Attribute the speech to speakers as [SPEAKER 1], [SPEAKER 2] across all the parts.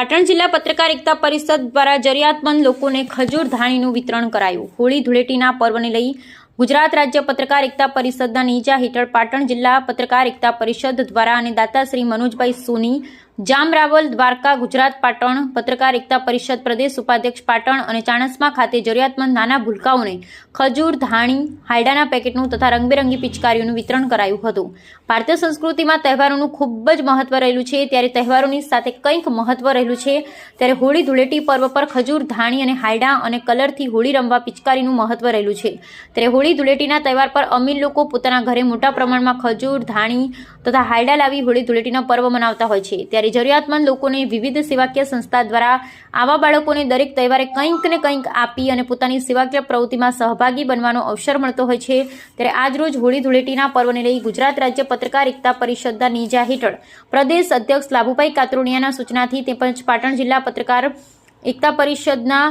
[SPEAKER 1] પાટણ જિલ્લા પત્રકાર એકતા પરિષદ દ્વારા જરૂરિયાતમંદ લોકોને ખજૂર ધાણીનું વિતરણ કરાયું. હોળી ધૂળેટીના પર્વને લઈ ગુજરાત રાજ્ય પત્રકાર એકતા પરિષદના નીજા હેઠળ પાટણ જિલ્લા પત્રકાર એકતા પરિષદ દ્વારા અને દાતાશ્રી મનોજભાઈ સોની જામરાવલ, દ્વારકા, ગુજરાત પાટણ, પત્રકાર એકતા પરિષદ પ્રદેશ ઉપાધ્યક્ષ પાટણ અને ચાણસ્મા ખાતે જરૂરિયાતમંદ નાના ભૂલકાઓને ખજૂર, ધાણી, હાયડાના પેકેટનું તથા રંગબેરંગી પિચકારીઓનું વિતરણ કરાયું હતું. ભારતીય સંસ્કૃતિમાં તહેવારોનું ખૂબ જ મહત્વ રહેલું છે. ત્યારે તહેવારોની સાથે કંઈક મહત્વ રહેલું છે. ત્યારે હોળી ધૂળેટી પર્વ પર ખજૂર, ધાણી અને હાયડા અને કલરથી હોળી રમવા પિચકારીનું મહત્વ રહેલું છે. ત્યારે હોળી ધૂળેટીના તહેવાર પર અમીર લોકો પોતાના ઘરે મોટા પ્રમાણમાં ખજૂર, ધાણી તથા હાયડા લાવી હોળી ધૂળેટીનો પર્વ મનાવતા હોય છે. ત્યારે જરૂરિયાતમંદ લોકોને વિવિધ સેવાકીય સંસ્થા દ્વારા આવા બાળકોને દરેક તહેવારે કંઈક ને કંઈક આપી અને પોતાની સેવાકીય પ્રવૃત્તિમાં સહભાગી બનવાનો અવસર મળતો હોય છે. ત્યારે આજરોજ હોળી ધૂળેટીના પર્વને લઈ ગુજરાત રાજ્ય પત્રકાર એકતા પરિષદના નીજા હેઠળ પ્રદેશ અધ્યક્ષ લાભુભાઈ કાતરોડિયાના સૂચનાથી તેમજ પાટણ જિલ્લા પત્રકાર એકતા પરિષદના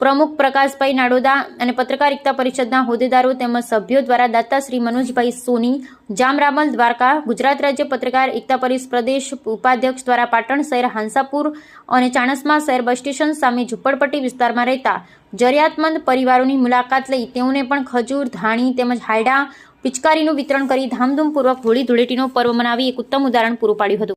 [SPEAKER 1] પ્રમુખ પ્રકાશભાઈ નાડોદા અને પત્રકાર એકતા પરિષદના હોદ્દેદારો તેમજ સભ્યો દ્વારા દાતા શ્રી મનોજભાઈ સોની, જામરામલ દ્વારકા, ગુજરાત રાજ્ય પત્રકાર એકતા પરિષદ પ્રદેશ ઉપાધ્યક્ષ દ્વારા પાટણ શહેર હાંસાપુર અને ચાણસમા શહેર બસ સ્ટેશન સામે ઝુંપડપટ્ટી વિસ્તારમાં રહેતા જરૂરિયાતમંદ પરિવારોની મુલાકાત લઈ તેઓને પણ ખજૂર, ધાણી તેમજ હાયડા પિચકારીનું વિતરણ કરી ધામધૂમપૂર્વક હોળી ધૂળેટીનો પર્વ મનાવી એક ઉત્તમ ઉદાહરણ પૂરું પાડ્યું હતું.